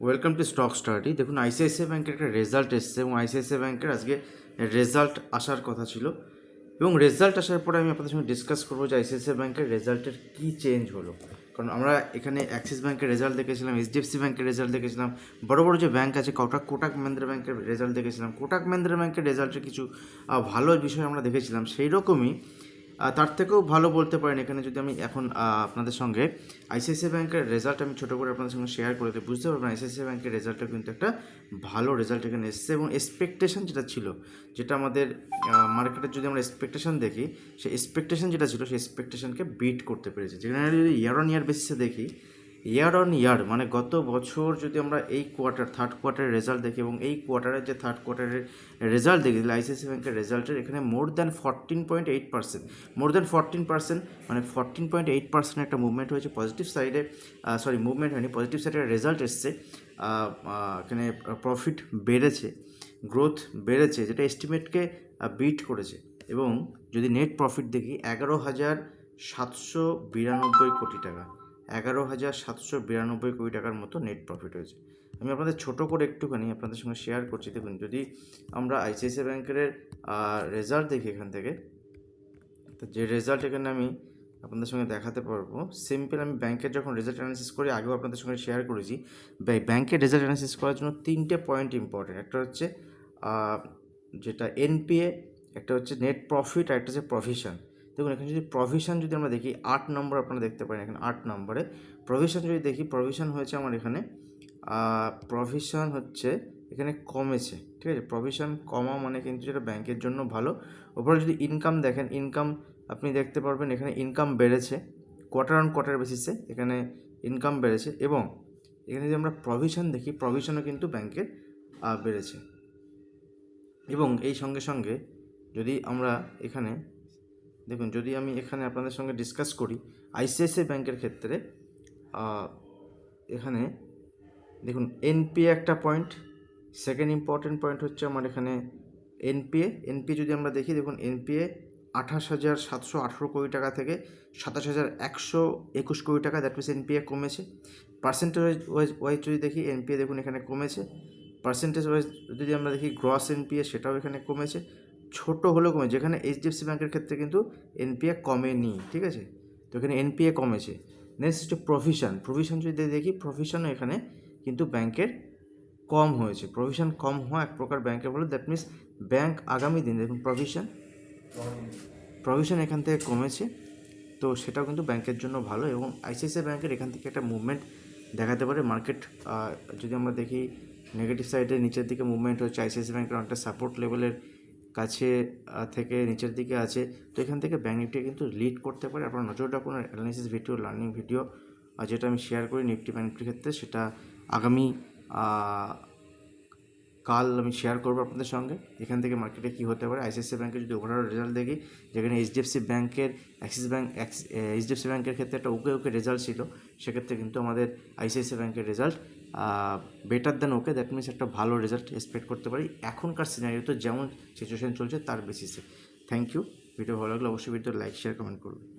Welcome to stock study দেখুন ICICI ব্যাংকের একটা রেজাল্ট এসছে এবং আইসিআইসিআই ব্যাঙ্কের আজকে রেজাল্ট আসার কথা ছিল। এবং রেজাল্ট আসার পরে আমি আপনাদের সঙ্গে ডিসকাস করব যে আইসিআইসিআই ব্যাঙ্কের রেজাল্টের কী চেঞ্জ হলো। কারণ আমরা এখানে অ্যাক্সিস ব্যাঙ্কের রেজাল্ট দেখেছিলাম এইচডিএফসি ব্যাঙ্কের রেজাল্ট দেখেছিলাম, বড় বড় যে ব্যাঙ্ক আছে কোটাক কোটাক মহিন্দ্রা ব্যাংকের রেজাল্ট দেখেছিলাম। কোটাক মহিন্দ্রা ব্যাংকের রেজাল্টের কিছু ভালো বিষয় আমরা দেখেছিলাম। সেই রকমই তার থেকেও ভালো বলতে পারেন এখানে যদি আমি এখন আপনাদের সঙ্গে আইসিআইসিআই ব্যাংকের রেজাল্ট আমি ছোটো করে আপনাদের সঙ্গে শেয়ার করে দিই বুঝতে পারবেন আইসিআইসিআই ব্যাংকের রেজাল্টটা কিন্তু একটা ভালো রেজাল্ট এখানে এসেছে এবং এক্সপেকটেশন যেটা ছিল, যেটা আমাদের মার্কেটের যদি আমরা এক্সপেকটেশন দেখি, সেই এক্সপেকটেশন যেটা ছিল, সেই এক্সপেকটেশনকে বিট করতে পেরেছে। যদি ইয়ার অন ইয়ার বেসিসে দেখি ইয়ার অন ইয়ার মানে গত বছর যদি আমরা এই কোয়ার্টার থার্ড কোয়ার্টারের রেজাল্ট দেখি এবং এই কোয়ার্টারের যে থার্ড কোয়ার্টারের রেজাল্ট দেখি আইসিআইসি ব্যাংকের রেজাল্টের এখানে more than fourteen point eight percent more than fourteen percent মানে ফরটিন পয়েন্ট এইট পার্সেন্ট একটা মুভমেন্ট হয়েছে পজিটিভ সাইডে সরি মুভমেন্ট হয়নি পজিটিভ সাইডের রেজাল্ট এসছে এখানে প্রফিট বেড়েছে গ্রোথ বেড়েছে, যেটা এস্টিমেটকে বিট করেছে এবং যদি নেট প্রফিট দেখি, এগারো হাজার সাতশো বিরানব্বই কোটি টাকা। এগারো হাজার সাতশো বিরানব্বই কোটি টাকার মতো নেট প্রফিট হয়েছে। আমি আপনাদের ছোট করে একটুখানি আপনাদের সঙ্গে শেয়ার করছি। দেখুন, যদি আমরা আইসিআইসিআই ব্যাংকের রেজাল্ট দেখি এখান থেকে, তো যে রেজাল্ট এখানে আমি আপনাদের সঙ্গে দেখাতে পারব। সিম্পল আমি ব্যাংকের যখন রেজাল্ট অ্যানালিসিস করি, আগেও আপনাদের সঙ্গে শেয়ার করেছি। ব্যাংকের রেজাল্ট অ্যানালিসিস করার জন্য তিনটে পয়েন্ট ইম্পর্টেন্ট একটা হচ্ছে যেটা এনপিএ একটা হচ্ছে নেট প্রফিট আর একটা হচ্ছে প্রভিশন দেখুন, এখানে যদি প্রভিশন যদি আমরা দেখি, আট নম্বর আপনারা দেখতে পারেন এখানে আট নম্বরে। প্রভিশন যদি দেখি প্রভিশন হয়েছে আমার এখানে প্রভিশন হচ্ছে এখানে কমেছে, ঠিক আছে? প্রভিশন কমা মানে কিন্তু যেটা ব্যাংকের জন্য ভালো। ওপরে যদি ইনকাম দেখেন ইনকাম আপনি দেখতে পারবেন, এখানে ইনকাম বেড়েছে কোয়ার্টার অন কোয়ার্টার বেসিসে এখানে ইনকাম বেড়েছে এবং এখানে যদি আমরা প্রভিশন দেখি প্রভিশনও কিন্তু ব্যাংকের বেড়েছে। এবং এই সঙ্গে সঙ্গে যদি আমরা এখানে দেখুন, যদি আমি এখানে আপনাদের সঙ্গে ডিসকাস করি আইসিআইসিআই ব্যাংকের ক্ষেত্রে এখানে দেখুন এনপিএ একটা পয়েন্ট সেকেন্ড ইম্পর্টেন্ট পয়েন্ট হচ্ছে আমার এখানে এনপিএ এনপিএ যদি আমরা দেখি, দেখুন এনপিএ আঠাশ হাজার সাতশো আঠেরো কোটি টাকা থেকে সাতাশ হাজার একশো একুশ কোটি টাকা দ্যাট মিনস এনপিএ কমেছে। পার্সেন্টেজ ওয়াইজ ওয়াইজ যদি দেখি এনপিএ দেখুন, এখানে কমেছে। পার্সেন্টেজ ওয়াইজ যদি আমরা দেখি গ্রস এনপিএ সেটাও এখানে কমেছে। ছোট হলেও কমে যেখানে এইচডিএফসি ব্যাঙ্কের ক্ষেত্রে কিন্তু এনপিএ কমেনি, ঠিক আছে? তো এখানে এনপিএ কমেছে। নেক্সট হচ্ছে প্রভিশন প্রভিশন যদি দেখি প্রভিশনও এখানে কিন্তু ব্যাংকের কম হয়েছে। প্রভিশন কম হওয়া এক প্রকার ব্যাংকের বলে দ্যাট মিনস ব্যাংক আগামী দিন, দেখুন প্রভিশন প্রভিশন এখান থেকে কমেছে। তো সেটাও কিন্তু ব্যাংকের জন্য ভালো এবং আইসিআইসিআই ব্যাংকের এখান থেকে একটা মুভমেন্ট দেখাতে পারে। মার্কেট যদি আমরা দেখি নেগেটিভ সাইডে নিচের দিকে মুভমেন্ট হচ্ছে। আইসিআইসিআই ব্যাংকের অনেকটা সাপোর্ট লেভেলের কাছে থেকে নিচের দিকে আছে। তো এখান থেকে ব্যাংক নিফটি কিন্তু লিড করতে পারে। আপনার নজর রাখুন অ্যানালিসিস ভিডিও লার্নিং ভিডিও যেটা আমি শেয়ার করি নিফটি ব্যাংক নিফটির ক্ষেত্রে, সেটা আগামী কাল আমি শেয়ার করব আপনাদের সঙ্গে। এখান থেকে মার্কেটে কী হতে পারে? আইসিআইসিআই ব্যাংকের যদি ওভারঅল রেজাল্ট দেখি, যেখানে এইচডিএফসি ব্যাঙ্কের অ্যাক্সিস ব্যাংক এইচডিএফসি ব্যাংকের ক্ষেত্রে একটা ওকে ওকে রেজাল্ট ছিল, সেক্ষেত্রে কিন্তু আমাদের আইসিআইসিআই ব্যাংকের result better than okay that means একটা ভালো রেজাল্ট এক্সপেক্ট করতে পারি। এখনকার সিনারিওতে যেমন সিচুয়েশান চলছে, তার বেসিসে থ্যাংক ইউ ভিডিও ভালো লাগলে অবশ্যই ভিডিও লাইক শেয়ার কমেন্ট করবে।